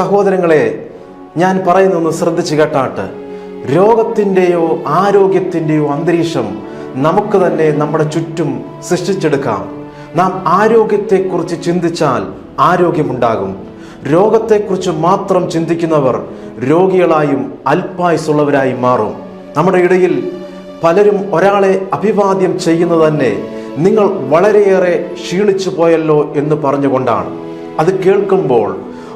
സഹോദരങ്ങളെ ഞാൻ പറയുന്നൊന്ന് ശ്രദ്ധിച്ചു കേട്ടാട്ട്. രോഗത്തിന്റെയോ ആരോഗ്യത്തിന്റെയോ അന്തരീക്ഷം നമുക്ക് തന്നെ നമ്മുടെ ചുറ്റും സൃഷ്ടിച്ചെടുക്കാം. നാം ആരോഗ്യത്തെക്കുറിച്ച് ചിന്തിച്ചാൽ ആരോഗ്യമുണ്ടാകും. രോഗത്തെക്കുറിച്ച് മാത്രം ചിന്തിക്കുന്നവർ രോഗികളായും അല്പായുസുള്ളവരായി മാറും. നമ്മുടെ ഇടയിൽ പലരും ഒരാളെ അഭിവാദ്യം ചെയ്യുന്നത് തന്നെ നിങ്ങൾ വളരെയേറെ ക്ഷീണിച്ചു പോയല്ലോ എന്ന് പറഞ്ഞുകൊണ്ടാണ്. അത് കേൾക്കുമ്പോൾ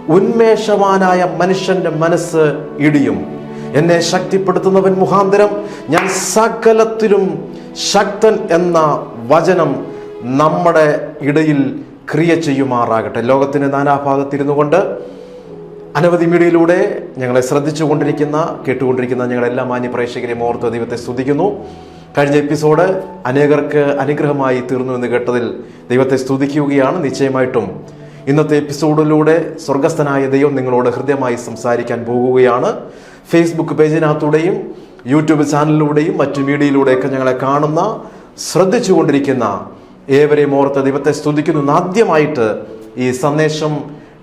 ഉന്മേഷവാനായ മനുഷ്യന്റെ മനസ്സ് ഇടിയും. എന്നെ ശക്തിപ്പെടുത്തുന്നവൻ മുഖാന്തരം ഞാൻ സകലത്തിലും ശക്തൻ എന്ന വചനം നമ്മുടെ ഇടയിൽ ക്രിയ ചെയ്യുമാറാകട്ടെ. ലോകത്തിന്റെ നാനാഭാഗത്തിരുന്നു കൊണ്ട് അനവധി മീഡിയയിലൂടെ ഞങ്ങളെ ശ്രദ്ധിച്ചു കൊണ്ടിരിക്കുന്ന കേട്ടുകൊണ്ടിരിക്കുന്ന ഞങ്ങളെല്ലാ മാന്യ പ്രേക്ഷകരെയും ഓർത്ത് ദൈവത്തെ സ്തുതിക്കുന്നു. കഴിഞ്ഞ എപ്പിസോഡ് അനേകർക്ക് അനുഗ്രഹമായി തീർന്നു എന്ന് കേട്ടതിൽ ദൈവത്തെ സ്തുതിക്കുകയാണ്. നിശ്ചയമായിട്ടും ഇന്നത്തെ എപ്പിസോഡിലൂടെ സ്വർഗസ്ഥനായ ദൈവം നിങ്ങളോട് ഹൃദ്യമായി സംസാരിക്കാൻ പോകുകയാണ്. ഫേസ്ബുക്ക് പേജിനകത്തൂടെയും യൂട്യൂബ് ചാനലിലൂടെയും മറ്റു മീഡിയയിലൂടെയൊക്കെ ഞങ്ങളെ കാണുന്ന ശ്രദ്ധിച്ചുകൊണ്ടിരിക്കുന്ന ഏവരെയും ഓർത്ത് ദൈവത്തെ സ്തുതിക്കുന്നു. ആദ്യമായിട്ട് ഈ സന്ദേശം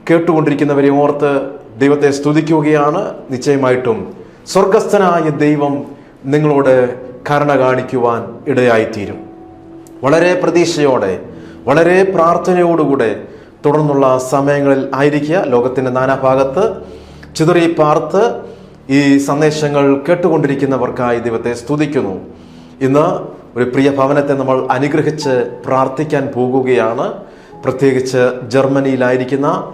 കേട്ടുകൊണ്ടിരിക്കുന്നവരെയും ഓർത്ത് ദൈവത്തെ സ്തുതിക്കുകയാണ്. നിശ്ചയമായിട്ടും സ്വർഗസ്ഥനായ ദൈവം നിങ്ങളോട് കരുണ കാണിക്കുവാൻ ഇടയായിത്തീരും. വളരെ പ്രതീക്ഷയോടെ വളരെ പ്രാർത്ഥനയോടുകൂടെ തുടർന്നുള്ള സമയങ്ങളിൽ ആയിരിക്കുക. ലോകത്തിന്റെ നാനാഭാഗത്ത് ചിതറി പാർത്ത് ഈ സന്ദേശങ്ങൾ കേട്ടുകൊണ്ടിരിക്കുന്നവർക്കായി ദൈവത്തെ സ്തുതിക്കുന്നു. ഇന്ന് ഒരു പ്രിയ ഭവനത്തെ നമ്മൾ അനുഗ്രഹിച്ച് പ്രാർത്ഥിക്കാൻ പോകുകയാണ്. പ്രത്യേകിച്ച് ജർമ്മനിയിലായിരിക്കുന്ന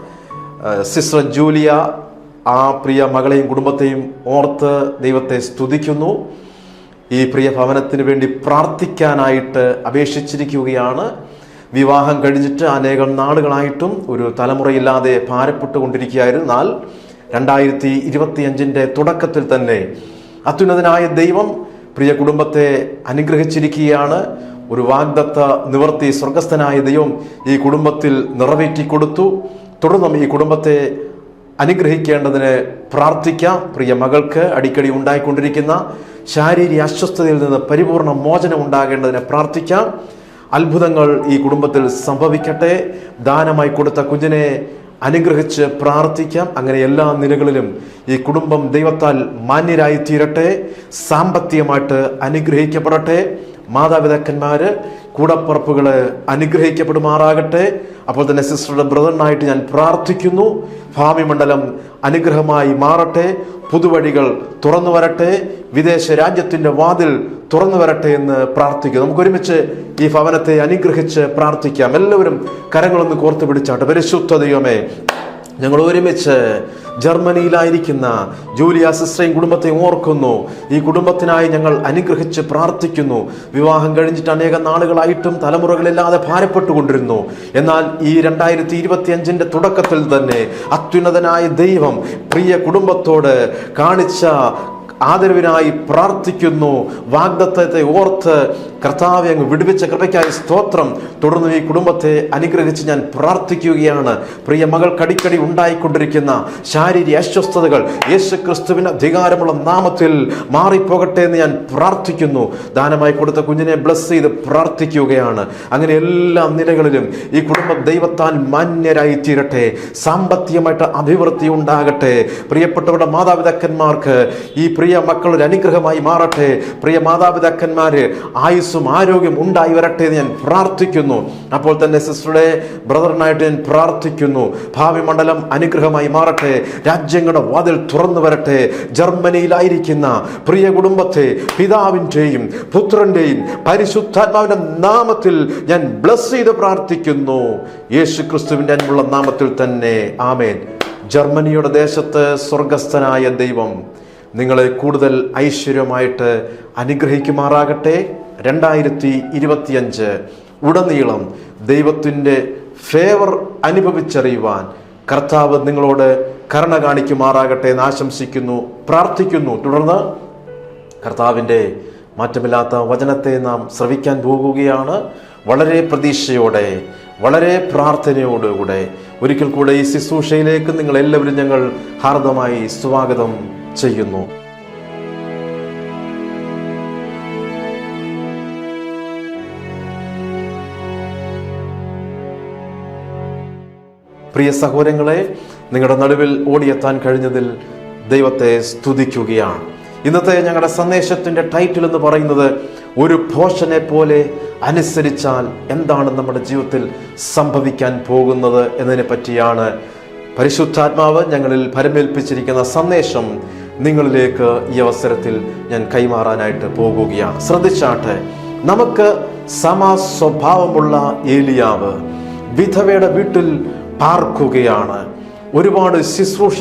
സിസ്റ്റർ ജൂലിയ ആ പ്രിയ മകളെയും കുടുംബത്തെയും ഓർത്ത് ദൈവത്തെ സ്തുതിക്കുന്നു. ഈ പ്രിയ ഭവനത്തിന് വേണ്ടി പ്രാർത്ഥിക്കാനായിട്ട് അപേക്ഷിച്ചിരിക്കുകയാണ്. വിവാഹം കഴിഞ്ഞിട്ട് അനേകം നാളുകളായിട്ടും ഒരു തലമുറയില്ലാതെ ഭാരപ്പെട്ടുകൊണ്ടിരിക്കുകയായിരുന്നാൽ രണ്ടായിരത്തി ഇരുപത്തിയഞ്ചിന്റെ തുടക്കത്തിൽ തന്നെ അത്യുന്നതനായ ദൈവം പ്രിയ കുടുംബത്തെ അനുഗ്രഹിച്ചിരിക്കുകയാണ്. ഒരു വാഗ്ദത്ത നിവർത്തി സ്വർഗസ്ഥനായ ദൈവം ഈ കുടുംബത്തിൽ നിറവേറ്റി കൊടുത്തു തുടർന്നും ഈ കുടുംബത്തെ അനുഗ്രഹിക്കേണ്ടതിന് പ്രാർത്ഥിക്കാം. പ്രിയ മകൾക്ക് അടിക്കടി ഉണ്ടായിക്കൊണ്ടിരിക്കുന്ന ശാരീരിക അസ്വസ്ഥതയിൽ നിന്ന് പരിപൂർണ മോചനം ഉണ്ടാകേണ്ടതിന് പ്രാർത്ഥിക്കാം. അത്ഭുതങ്ങൾ ഈ കുടുംബത്തിൽ സംഭവിക്കട്ടെ. ദാനമായി കൊടുത്ത കുഞ്ഞിനെ അനുഗ്രഹിച്ച് പ്രാർത്ഥിക്കാം. അങ്ങനെ എല്ലാ നിലകളിലും ഈ കുടുംബം ദൈവത്താൽ മാന്യരായി തീരട്ടെ സാമ്പത്തികമായിട്ട് അനുഗ്രഹിക്കപ്പെടട്ടെ. മാതാപിതാക്കന്മാര് കൂടപ്പുറപ്പുകൾ അനുഗ്രഹിക്കപ്പെടുമാറാകട്ടെ. അപ്പോൾ തന്നെ സിസ്റ്ററുടെ ബ്രദറിനായിട്ട് ഞാൻ പ്രാർത്ഥിക്കുന്നു. ഭാവി മണ്ഡലം അനുഗ്രഹമായി മാറട്ടെ. പുതുവഴികൾ തുറന്നു വരട്ടെ. വിദേശ രാജ്യത്തിന്റെ വാതിൽ തുറന്നു വരട്ടെ എന്ന് പ്രാർത്ഥിക്കുന്നു. നമുക്ക് ഒരുമിച്ച് ഈ ഭവനത്തെ അനുഗ്രഹിച്ച് പ്രാർത്ഥിക്കാം. എല്ലാവരും കരങ്ങളൊന്ന് കോർത്ത് പിടിച്ചാട്ടെ. പരിശുദ്ധ ദൈവമേ ഞങ്ങൾ ഒരുമിച്ച് ജർമ്മനിയിലായിരിക്കുന്ന ജൂലിയ സിസ്റ്ററേയും കുടുംബത്തെ ഓർക്കുന്നു. ഈ കുടുംബത്തിനായി ഞങ്ങൾ അനുഗ്രഹിച്ച് പ്രാർത്ഥിക്കുന്നു. വിവാഹം കഴിഞ്ഞിട്ട് അനേകം നാളുകളായിട്ടും തലമുറകളില്ലാതെ ഭാരപ്പെട്ടുകൊണ്ടിരുന്നു. എന്നാൽ ഈ രണ്ടായിരത്തി ഇരുപത്തി അഞ്ചിന്റെ തുടക്കത്തിൽ തന്നെ അത്യുന്നതനായ ദൈവം പ്രിയ കുടുംബത്തോട് കാണിച്ച ആദരവിനായി പ്രാർത്ഥിക്കുന്നു. വാഗ്ദത്തത്തെ ഓർത്ത് കർത്താവെ അങ്ങ് വിടുവിച്ച കൃപയ്ക്കായി സ്തോത്രം. തുടർന്ന് ഈ കുടുംബത്തെ അനുഗ്രഹിച്ച് ഞാൻ പ്രാർത്ഥിക്കുകയാണ്. പ്രിയ മകൾ കടിക്കടി ഉണ്ടായിക്കൊണ്ടിരിക്കുന്ന ശാരീരിക അസ്വസ്ഥതകൾ യേശു ക്രിസ്തുവിന് അധികാരമുള്ള നാമത്തിൽ മാറിപ്പോകട്ടെ എന്ന് ഞാൻ പ്രാർത്ഥിക്കുന്നു. ദാനമായി കൊടുത്ത കുഞ്ഞിനെ ബ്ലസ് ചെയ്ത് പ്രാർത്ഥിക്കുകയാണ്. അങ്ങനെ എല്ലാ നിലകളിലും ഈ കുടുംബ ദൈവത്താൽ മാന്യരായി തീരട്ടെ സാമ്പത്തികമായിട്ട് അഭിവൃദ്ധി ഉണ്ടാകട്ടെ. പ്രിയപ്പെട്ടവരുടെ മാതാപിതാക്കന്മാർക്ക് ഈ പ്രിയ മക്കൾ ഒരു അനുഗ്രഹമായി മാറട്ടെ. പ്രിയ മാതാപിതാക്കന്മാര് ആയുസ്സും ആരോഗ്യം ഉണ്ടായി വരട്ടെ എന്ന് ഞാൻ പ്രാർത്ഥിക്കുന്നു. അപ്പോൾ തന്നെ സിസ്റ്ററുടെ ബ്രദറിനായിട്ട് ഞാൻ പ്രാർത്ഥിക്കുന്നു. ഭാവി മണ്ഡലം അനുഗ്രഹമായി മാറട്ടെ. രാജ്യങ്ങളുടെ വാതിൽ തുറന്നു വരട്ടെ. ജർമ്മനിയിലായിരിക്കുന്ന പ്രിയ കുടുംബത്തെ പിതാവിന്റെയും പുത്രന്റെയും പരിശുദ്ധാത്മാവിന്റെ നാമത്തിൽ ഞാൻ ബ്ലസ് ചെയ്ത് പ്രാർത്ഥിക്കുന്നു. യേശു ക്രിസ്തുവിന്റെ അൻപുള്ള നാമത്തിൽ തന്നെ. ആമേൻ. ജർമ്മനിയുടെ ദേശത്ത് സ്വർഗസ്ഥനായ ദൈവം നിങ്ങളെ കൂടുതൽ ഐശ്വര്യമായിട്ട് അനുഗ്രഹിക്കുമാറാകട്ടെ. രണ്ടായിരത്തി ഇരുപത്തിയഞ്ച് ഉടനീളം ദൈവത്തിന്റെ ഫേവർ അനുഭവിച്ചറിയുവാൻ കർത്താവ് നിങ്ങളോട് കരുണ കാണിക്കുമാറാകട്ടെ എന്ന് ആശംസിക്കുന്നു പ്രാർത്ഥിക്കുന്നു. തുടർന്ന് കർത്താവിന്റെ മാറ്റമില്ലാത്ത വചനത്തെ നാം ശ്രവിക്കാൻ പോകുകയാണ്. വളരെ പ്രതീക്ഷയോടെ വളരെ പ്രാർത്ഥനയോടുകൂടെ ഒരിക്കൽ കൂടെ ഈ ശുശ്രൂഷയിലേക്ക് നിങ്ങൾ എല്ലാവരും ഞങ്ങൾ ഹാർദമായി സ്വാഗതം ചെയ്യുന്നു. പ്രിയ സഹോദരങ്ങളെ നിങ്ങളുടെ നടുവിൽ ഓടിയെത്താൻ കഴിഞ്ഞതിൽ ദൈവത്തെ സ്തുതിക്കുകയാണ്. ഇന്നത്തെ ഞങ്ങളുടെ സന്ദേശത്തിന്റെ ടൈറ്റിൽ എന്ന് പറയുന്നത് ഒരു ഭോഷനെ പോലെ അനുസരിച്ചാൽ എന്താണ് നമ്മുടെ ജീവിതത്തിൽ സംഭവിക്കാൻ പോകുന്നത് എന്നതിനെ പറ്റിയാണ്. പരിശുദ്ധാത്മാവ് ഞങ്ങളിൽ പരമേൽപ്പിച്ചിരിക്കുന്ന സന്ദേശം നിങ്ങളിലേക്ക് ഈ അവസരത്തിൽ ഞാൻ കൈമാറാനായിട്ട് പോകുകയാണ്. ശ്രദ്ധിച്ചാട്ടെ നമുക്ക് സമ സ്വഭാവമുള്ള ഏലിയാവ് വിധവയുടെ വീട്ടിൽ പാർക്കുകയാണ്. ഒരുപാട് ശുശ്രൂഷ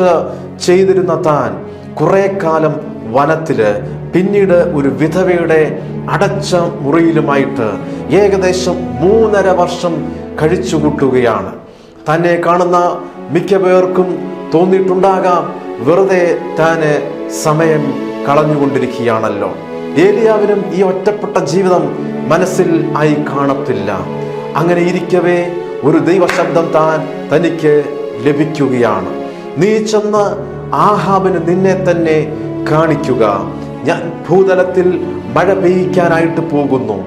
ചെയ്തിരുന്ന താൻ കുറെ കാലം വനത്തിൽ പിന്നീട് ഒരു വിധവയുടെ അടച്ച മുറിയിലുമായിട്ട് ഏകദേശം മൂന്നര വർഷം കഴിച്ചുകൂട്ടുകയാണ്. തന്നെ കാണുന്ന മിക്ക പേർക്കും തോന്നിയിട്ടുണ്ടാകാം വെറുതെ താന് സമയം കളഞ്ഞുകൊണ്ടിരിക്കുകയാണല്ലോ. ഏലിയാവിനും ഈ ഒറ്റപ്പെട്ട ജീവിതം മനസ്സിൽ ആയി കാണത്തില്ല. അങ്ങനെ ഇരിക്കവേ ഒരു ദൈവശബ്ദം താൻ തനിക്ക് ലഭിക്കുകയാണ്. നീ ചെന്ന് ആഹാബിന് നിന്നെ തന്നെ കാണിക്കുക. ഞാൻ ഭൂതലത്തിൽ മഴ പെയ്യിക്കാനായിട്ട് പോകുന്നു.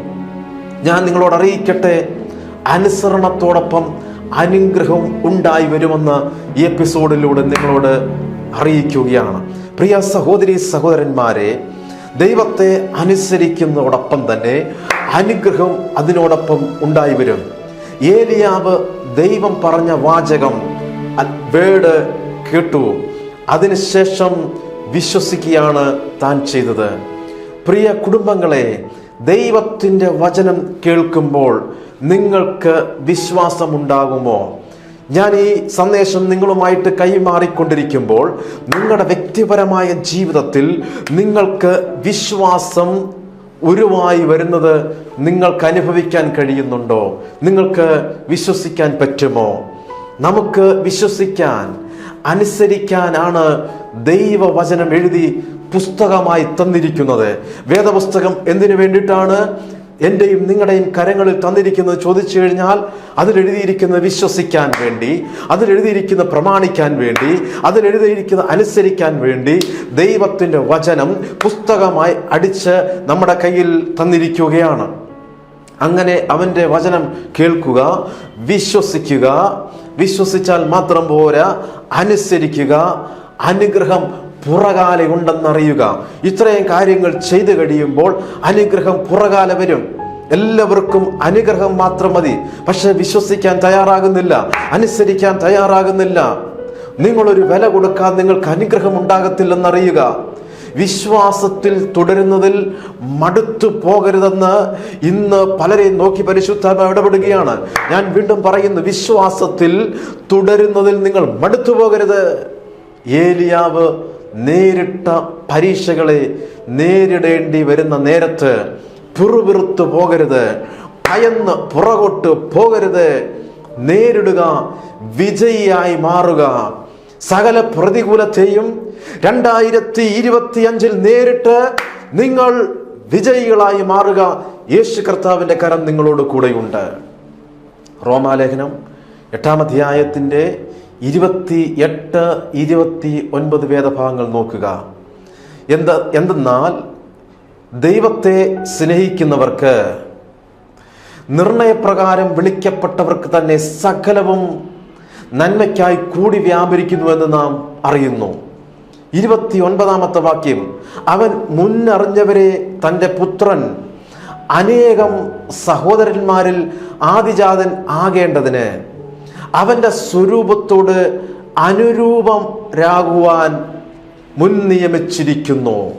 ഞാൻ നിങ്ങളോട് അറിയിക്കട്ടെ അനുസരണത്തോടൊപ്പം അനുഗ്രഹം ഉണ്ടായി വരുമെന്ന് ഈ എപ്പിസോഡിലൂടെ നിങ്ങളോട് അറിയിക്കുകയാണ്. പ്രിയ സഹോദരി സഹോദരന്മാരെ ദൈവത്തെ അനുസരിക്കുന്നതോടൊപ്പം തന്നെ അനുഗ്രഹം അതിനോടൊപ്പം ഉണ്ടായി വരും. ഏലിയാവ് ദൈവം പറഞ്ഞ വാചകം വേട് കേട്ടു. അതിനുശേഷം വിശ്വസിക്കുകയാണ് താൻ ചെയ്തത്. പ്രിയ കുടുംബങ്ങളെ ദൈവത്തിന്റെ വചനം കേൾക്കുമ്പോൾ നിങ്ങൾക്ക് വിശ്വാസമുണ്ടാകുമോ? ഞാൻ ഈ സന്ദേശം നിങ്ങളുമായിട്ട് കൈമാറിക്കൊണ്ടിരിക്കുമ്പോൾ നിങ്ങളുടെ വ്യക്തിപരമായ ജീവിതത്തിൽ നിങ്ങൾക്ക് വിശ്വാസം ഉരുവായി വരുന്നത് നിങ്ങൾക്ക് അനുഭവിക്കാൻ കഴിയുന്നുണ്ടോ? നിങ്ങൾക്ക് വിശ്വസിക്കാൻ പറ്റുമോ? നമുക്ക് വിശ്വസിക്കാൻ അനുസരിക്കാനാണ് ദൈവവചനം എഴുതി പുസ്തകമായി തന്നിരിക്കുന്നത്. വേദപുസ്തകം എന്തിനു വേണ്ടിയിട്ടാണ്? എന്റെയും നിങ്ങളുടെയും കരങ്ങളിൽ തന്നിരിക്കുന്നത് ചോദിച്ചു കഴിഞ്ഞാൽ അതിലെഴുതിയിരിക്കുന്നത് വിശ്വസിക്കാൻ വേണ്ടി അതിലെഴുതിയിരിക്കുന്ന പ്രമാണിക്കാൻ വേണ്ടി അതിലെഴുതിയിരിക്കുന്ന അനുസരിക്കാൻ വേണ്ടി ദൈവത്തിന്റെ വചനം പുസ്തകമായി അടിച്ച് നമ്മുടെ കയ്യിൽ തന്നിരിക്കുകയാണ്. അങ്ങനെ അവന്റെ വചനം കേൾക്കുക വിശ്വസിക്കുക. വിശ്വസിച്ചാൽ മാത്രം പോരാ അനുസരിക്കുക. അനുഗ്രഹം പുറകാലെ ഉണ്ടെന്നറിയുക. ഇത്രയും കാര്യങ്ങൾ ചെയ്തു കഴിയുമ്പോൾ അനുഗ്രഹം പുറകാല വരും. എല്ലാവർക്കും അനുഗ്രഹം മാത്രം മതി. പക്ഷെ വിശ്വസിക്കാൻ തയ്യാറാകുന്നില്ല. അനുസരിക്കാൻ തയ്യാറാകുന്നില്ല. നിങ്ങളൊരു വില കൊടുക്കാൻ നിങ്ങൾക്ക് അനുഗ്രഹം ഉണ്ടാകത്തില്ലെന്നറിയുക. വിശ്വാസത്തിൽ തുടരുന്നതിൽ മടുത്തു പോകരുതെന്ന് ഇന്ന് പലരെയും നോക്കി പരിശുദ്ധ ഇടപെടുകയാണ്. ഞാൻ വീണ്ടും പറയുന്നു വിശ്വാസത്തിൽ തുടരുന്നതിൽ നിങ്ങൾ മടുത്തു പോകരുത്. ഏലിയാവ് നേരിട്ട പരീക്ഷകളെ നേരിടേണ്ടി വരുന്ന നേരത്ത് പിറുപിറുത്തു പോകരുത് ഭയന്ന് പുറകോട്ട് പോകരുത്. നേരിടുക വിജയിയായി മാറുക. സകല പ്രതികൂലത്തെയും രണ്ടായിരത്തി ഇരുപത്തി അഞ്ചിൽ നേരിട്ട് നിങ്ങൾ വിജയികളായി മാറുക. യേശു കർത്താവിന്റെ കരം നിങ്ങളോട് കൂടെയുണ്ട്. റോമാലേഖനം എട്ടാം അധ്യായത്തിന്റെ ഇരുപത്തി എട്ട് ഇരുപത്തി ഒൻപത് വേദഭാഗങ്ങൾ നോക്കുക. എന്ത് എന്തെന്നാൽ ദൈവത്തെ സ്നേഹിക്കുന്നവർക്ക് നിർണയപ്രകാരം വിളിക്കപ്പെട്ടവർക്ക് തന്നെ സകലവും നന്മയ്ക്കായി കൂടി വ്യാപരിക്കുന്നുവെന്ന് നാം അറിയുന്നു. ഇരുപത്തി ഒൻപതാമത്തെ വാക്യം അവൻ മുന്നറിഞ്ഞവരെ തന്റെ പുത്രൻ അനേകം സഹോദരന്മാരിൽ ആദിജാതൻ ആകേണ്ടതിന് അവന്റെ സ്വരൂപത്തോട് അനുരൂപം രാകുവാൻ മുൻ നിയമിച്ചിരിക്കുന്നു.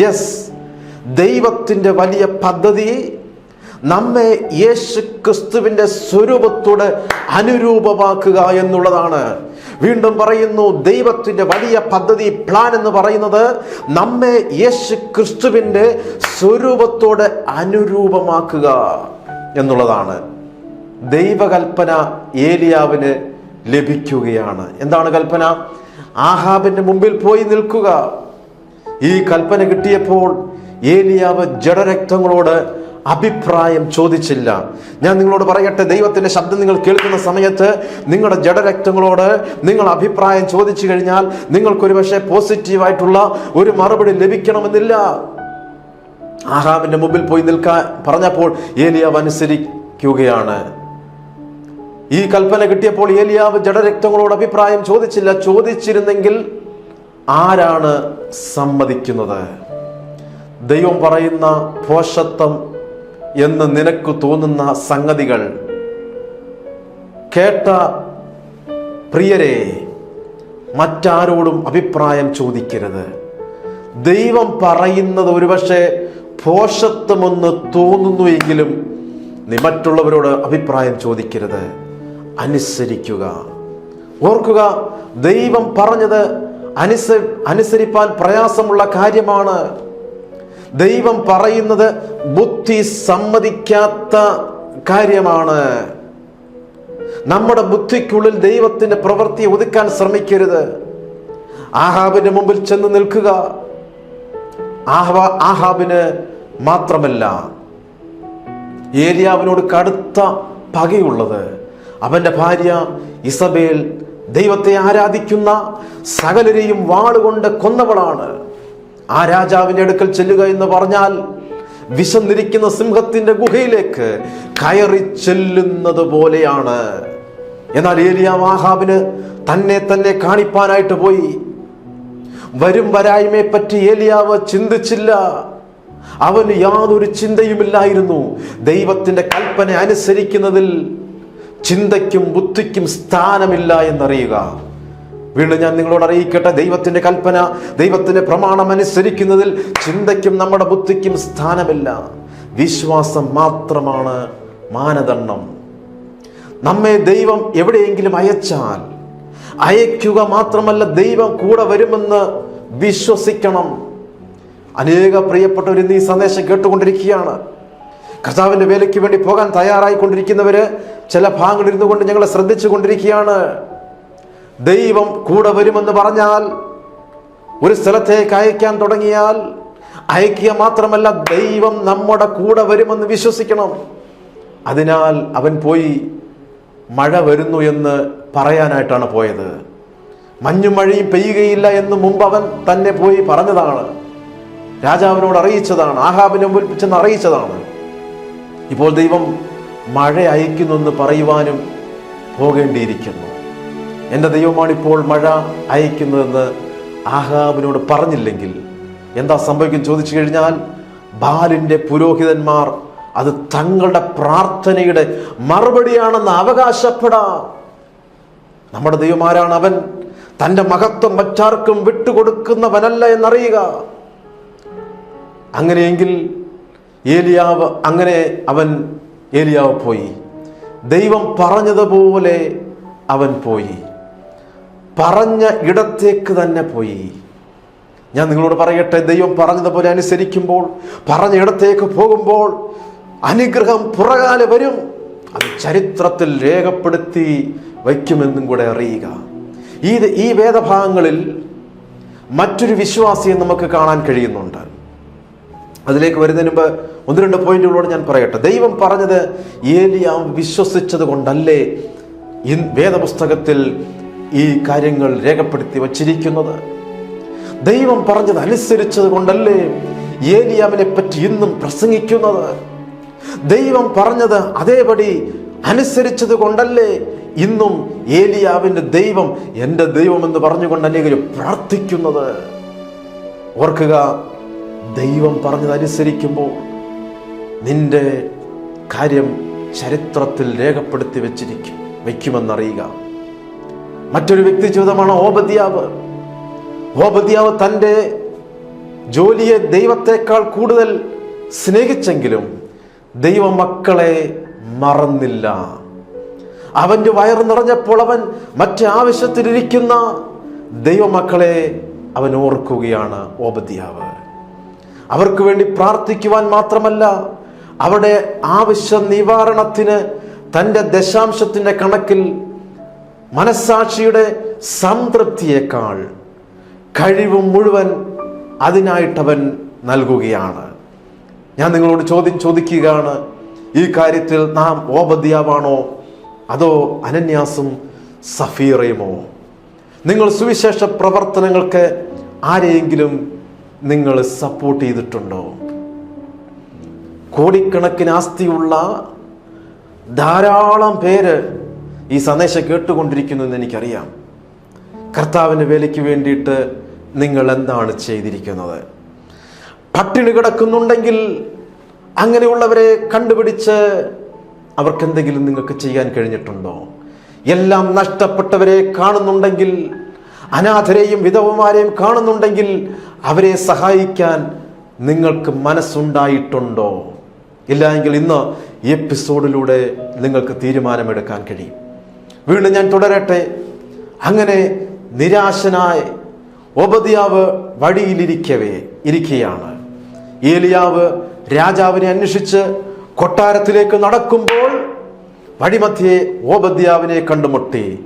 യെസ് ദൈവത്തിന്റെ വലിയ പദ്ധതി നമ്മെ യേശു ക്രിസ്തുവിന്റെ സ്വരൂപത്തോട് അനുരൂപമാക്കുക എന്നുള്ളതാണ്. വീണ്ടും പറയുന്നു ദൈവത്തിന്റെ വലിയ പദ്ധതി പ്ലാൻ എന്ന് പറയുന്നത് നമ്മെ യേശു ക്രിസ്തുവിന്റെ സ്വരൂപത്തോട് അനുരൂപമാക്കുക എന്നുള്ളതാണ്. ദൈവകൽപ്പന ഏലിയാവിന് ലഭിക്കുകയാണ്. എന്താണ് കൽപ്പന? ആഹാബിന്റെ മുമ്പിൽ പോയി നിൽക്കുക. ഈ കൽപ്പന കിട്ടിയപ്പോൾ ഏലിയാവ് ജഡരക്തങ്ങളോട് അഭിപ്രായം ചോദിച്ചില്ല. ഞാൻ നിങ്ങളോട് പറയട്ടെ ദൈവത്തിന്റെ ശബ്ദം നിങ്ങൾ കേൾക്കുന്ന സമയത്ത് നിങ്ങളുടെ ജഡരക്തങ്ങളോട് നിങ്ങൾ അഭിപ്രായം ചോദിച്ചു കഴിഞ്ഞാൽ നിങ്ങൾക്കൊരു പക്ഷേ പോസിറ്റീവായിട്ടുള്ള ഒരു മറുപടി ലഭിക്കണമെന്നില്ല. ആഹാബിന്റെ മുമ്പിൽ പോയി നിൽക്കാൻ പറഞ്ഞപ്പോൾ ഏലിയാവ് അനുസരിക്കുകയാണ്. ഈ കൽപ്പന കിട്ടിയപ്പോൾ ഏലിയാവ് ജഡരക്തങ്ങളോട് അഭിപ്രായം ചോദിച്ചില്ല. ചോദിച്ചിരുന്നെങ്കിൽ ആരാണ് സമ്മതിക്കുന്നത്? ദൈവം പറയുന്ന പോഷത്വം എന്ന് നിനക്ക് തോന്നുന്ന സംഗതികൾ കേട്ട പ്രിയരെ മറ്റാരോടും അഭിപ്രായം ചോദിക്കരുത്. ദൈവം പറയുന്നത് ഒരുപക്ഷെ പോഷത്വമെന്ന് തോന്നുന്നുവെങ്കിലും നീ മറ്റുള്ളവരോട് അഭിപ്രായം ചോദിക്കരുത്. അനുസരിക്കുക. ഓർക്കുക ദൈവം പറഞ്ഞത് അനുസ അനുസരിപ്പാൻ പ്രയാസമുള്ള കാര്യമാണ്. ദൈവം പറയുന്നത് ബുദ്ധി സമ്മതിക്കാത്ത കാര്യമാണ്. നമ്മുടെ ബുദ്ധിക്കുള്ളിൽ ദൈവത്തിന്റെ പ്രവൃത്തി ഒതുക്കാൻ ശ്രമിക്കരുത്. ആഹാബിന്റെ മുമ്പിൽ ചെന്ന് നിൽക്കുക. ആഹ്വ ആഹാബിന് മാത്രമല്ല ഏരിയാവിനോട് കടുത്ത പകയുള്ളത്. അവന്റെ ഭാര്യ ഇസബേൽ ദൈവത്തെ ആരാധിക്കുന്ന സകലരെയും വാളുകൊണ്ട് കൊന്നവളാണ്. ആ രാജാവിന്റെ അടുക്കൽ ചെല്ലുക എന്ന് പറഞ്ഞാൽ വിശന്നിരിക്കുന്ന സിംഹത്തിന്റെ ഗുഹയിലേക്ക് കയറി ചെല്ലുന്നത് പോലെയാണ്. എന്നാൽ ഏലിയ മാഹാബിന് തന്നെ തന്നെ കാണിപ്പാനായിട്ട് പോയി. വരും വരായ്മയെ പറ്റി ഏലിയാവ് ചിന്തിച്ചില്ല. അവന് യാതൊരു ചിന്തയുമില്ലായിരുന്നു. ദൈവത്തിന്റെ കൽപ്പന അനുസരിക്കുന്നതിൽ ചിന്തയ്ക്കും ബുദ്ധിക്കും സ്ഥാനമില്ല എന്നറിയുക. വീണ്ടും ഞാൻ നിങ്ങളോട് അറിയിക്കട്ടെ ദൈവത്തിന്റെ കൽപ്പന ദൈവത്തിന്റെ പ്രമാണം അനുസരിക്കുന്നതിൽ ചിന്തയ്ക്കും നമ്മുടെ ബുദ്ധിക്കും സ്ഥാനമില്ല. വിശ്വാസം മാത്രമാണ് മാനദണ്ഡം. നമ്മെ ദൈവം എവിടെയെങ്കിലും അയച്ചാൽ അയക്കുക മാത്രമല്ല ദൈവം കൂടെ വരുമെന്ന് വിശ്വസിക്കണം. അനേക പ്രിയപ്പെട്ടവർ ഇന്ന് ഈ സന്ദേശം കേട്ടുകൊണ്ടിരിക്കുകയാണ്. കർത്താവിന്റെ വേലയ്ക്ക് വേണ്ടി പോകാൻ തയ്യാറായിക്കൊണ്ടിരിക്കുന്നവര് ചില ഭാഗങ്ങളിൽ ഇരുന്നു കൊണ്ട് ഞങ്ങളെ ശ്രദ്ധിച്ചു കൊണ്ടിരിക്കുകയാണ്. ദൈവം കൂടെ വരുമെന്ന് പറഞ്ഞാൽ ഒരു സ്ഥലത്തേക്ക് അയക്കാൻ തുടങ്ങിയാൽ അയക്കുക മാത്രമല്ല ദൈവം നമ്മുടെ കൂടെ വരുമെന്ന് വിശ്വസിക്കണം. അതിനാൽ അവൻ പോയി മഴ വരുന്നു എന്ന് പറയാനായിട്ടാണ് പോയത്. മഞ്ഞും മഴയും പെയ്യുകയില്ല എന്ന് മുമ്പ് അവൻ തന്നെ പോയി പറഞ്ഞതാണ്. രാജാവിനോട് അറിയിച്ചതാണ് ആഹാബിനെ മുൻപിൽ അറിയിച്ചതാണ്. ഇപ്പോൾ ദൈവം മഴ അയക്കുന്നു എന്ന് പറയുവാനും പോകേണ്ടിയിരിക്കുന്നു. എന്റെ ദൈവമാണിപ്പോൾ മഴ അയക്കുന്നതെന്ന് ആഹാബിനോട് പറഞ്ഞില്ലെങ്കിൽ എന്താ സംഭവിക്കും ചോദിച്ചു കഴിഞ്ഞാൽ ബാലിന്റെ പുരോഹിതന്മാർ അത് തങ്ങളുടെ പ്രാർത്ഥനയുടെ മറുപടിയാണെന്ന് അവകാശപ്പെടാം. നമ്മുടെ ദൈവമാരാണ് അവൻ. തന്റെ മഹത്വം മറ്റാർക്കും വിട്ടുകൊടുക്കുന്നവനല്ല എന്നറിയുക. അങ്ങനെയെങ്കിൽ ഏലിയാവ് അങ്ങനെ അവൻ ഏലിയാവ് പോയി. ദൈവം പറഞ്ഞതുപോലെ അവൻ പോയി. പറഞ്ഞ ഇടത്തേക്ക് തന്നെ പോയി. ഞാൻ നിങ്ങളോട് പറയട്ടെ ദൈവം പറഞ്ഞതുപോലെ അനുസരിക്കുമ്പോൾ പറഞ്ഞ ഇടത്തേക്ക് പോകുമ്പോൾ അനുഗ്രഹം പുറകാലെ വരും. അത് ചരിത്രത്തിൽ രേഖപ്പെടുത്തി വയ്ക്കുമെന്നും കൂടെ അറിയുക. ഈ ഈ വേദഭാഗങ്ങളിൽ മറ്റൊരു വിശ്വാസിയെ നമുക്ക് കാണാൻ കഴിയുന്നുണ്ട്. അതിലേക്ക് വരുന്നതിന് മുമ്പ് ഒന്ന് രണ്ട് പോയിന്റുകളോട് ഞാൻ പറയട്ടെ. ദൈവം പറഞ്ഞത് ഏലിയാം വിശ്വസിച്ചത് കൊണ്ടല്ലേ വേദപുസ്തകത്തിൽ ഈ കാര്യങ്ങൾ രേഖപ്പെടുത്തി വച്ചിരിക്കുന്നത്? ദൈവം പറഞ്ഞത് അനുസരിച്ചത് കൊണ്ടല്ലേ ഏലിയാമിനെ പറ്റി ഇന്നും പ്രസംഗിക്കുന്നത്? ദൈവം പറഞ്ഞത് അതേപടി അനുസരിച്ചത് കൊണ്ടല്ലേ ഇന്നും ഏലിയാവിന്റെ ദൈവം എന്റെ എന്ന് പറഞ്ഞുകൊണ്ട് അനേകരും പ്രാർത്ഥിക്കുന്നത്? ഓർക്കുക ദൈവം പറഞ്ഞതനുസരിക്കുമ്പോൾ നിന്റെ കാര്യം ചരിത്രത്തിൽ രേഖപ്പെടുത്തി വെച്ചിരിക്കും വയ്ക്കുമെന്നറിയുക മറ്റൊരു വ്യക്തി ജീവിതമാണ് ഓപദ്യാവ് ഓപദ്യാവ് തന്റെ ജോലിയെ ദൈവത്തെക്കാൾ കൂടുതൽ സ്നേഹിച്ചെങ്കിലും ദൈവമക്കളെ മറന്നില്ല. അവന്റെ വയറ് നിറഞ്ഞപ്പോൾ അവൻ മറ്റു ആവശ്യത്തിലിരിക്കുന്ന ദൈവമക്കളെ അവൻ ഓർക്കുകയാണ് ഓബദ്യാവ്. അവർക്ക് വേണ്ടി പ്രാർത്ഥിക്കുവാൻ മാത്രമല്ല അവിടെ ആവശ്യ നിവാരണത്തിന് തന്റെ ദശാംശത്തിന്റെ കണക്കിൽ മനസ്സാക്ഷിയുടെ സംതൃപ്തിയേക്കാൾ കഴിവ് മുഴുവൻ അതിനായിട്ടവൻ നൽകുകയാണ്. ഞാൻ നിങ്ങളോട് ചോദ്യം ചോദിക്കുകയാണ് ഈ കാര്യത്തിൽ നാം ഓബദ്യാവാണോ? അതോ അനന്യാസും സഫീറയുമോ? നിങ്ങൾ സുവിശേഷ പ്രവർത്തനങ്ങൾക്ക് ആരെയെങ്കിലും നിങ്ങൾ സപ്പോർട്ട് ചെയ്തിട്ടുണ്ടോ? കോടിക്കണക്കിന് ആസ്തിയുള്ള ധാരാളം പേര് ഈ സന്ദേശം കേട്ടുകൊണ്ടിരിക്കുന്നു എന്ന് എനിക്കറിയാം. കർത്താവിന്റെ വേലയ്ക്ക് വേണ്ടിയിട്ട് നിങ്ങൾ എന്താണ് ചെയ്തിരിക്കുന്നത്? പട്ടിണി കിടക്കുന്നുണ്ടെങ്കിൽ അങ്ങനെയുള്ളവരെ കണ്ടുപിടിച്ച് അവർക്ക് എന്തെങ്കിലും നിങ്ങൾക്ക് ചെയ്യാൻ കഴിഞ്ഞിട്ടുണ്ടോ? എല്ലാം നഷ്ടപ്പെട്ടവരെ കാണുന്നുണ്ടെങ്കിൽ അനാഥരെയും വിധവമാരെയും കാണുന്നുണ്ടെങ്കിൽ അവരെ സഹായിക്കാൻ നിങ്ങൾക്ക് മനസ്സുണ്ടായിട്ടുണ്ടോ? ഇല്ല എങ്കിൽ ഇന്ന് ഈ എപ്പിസോഡിലൂടെ നിങ്ങൾക്ക് തീരുമാനമെടുക്കാൻ കഴിയും. വീണ്ടും ഞാൻ തുടരട്ടെ. അങ്ങനെ നിരാശനായ ഓബദിയാവ് വഴിയിലിരിക്കവേ ഇരിക്കുകയാണ് ഏലിയാവ് രാജാവിനെ അന്വേഷിച്ച് കൊട്ടാരത്തിലേക്ക് നടക്കുമ്പോൾ വഴിമധ്യേ ഓബദ്യാവിനെ കണ്ടുമുട്ടി.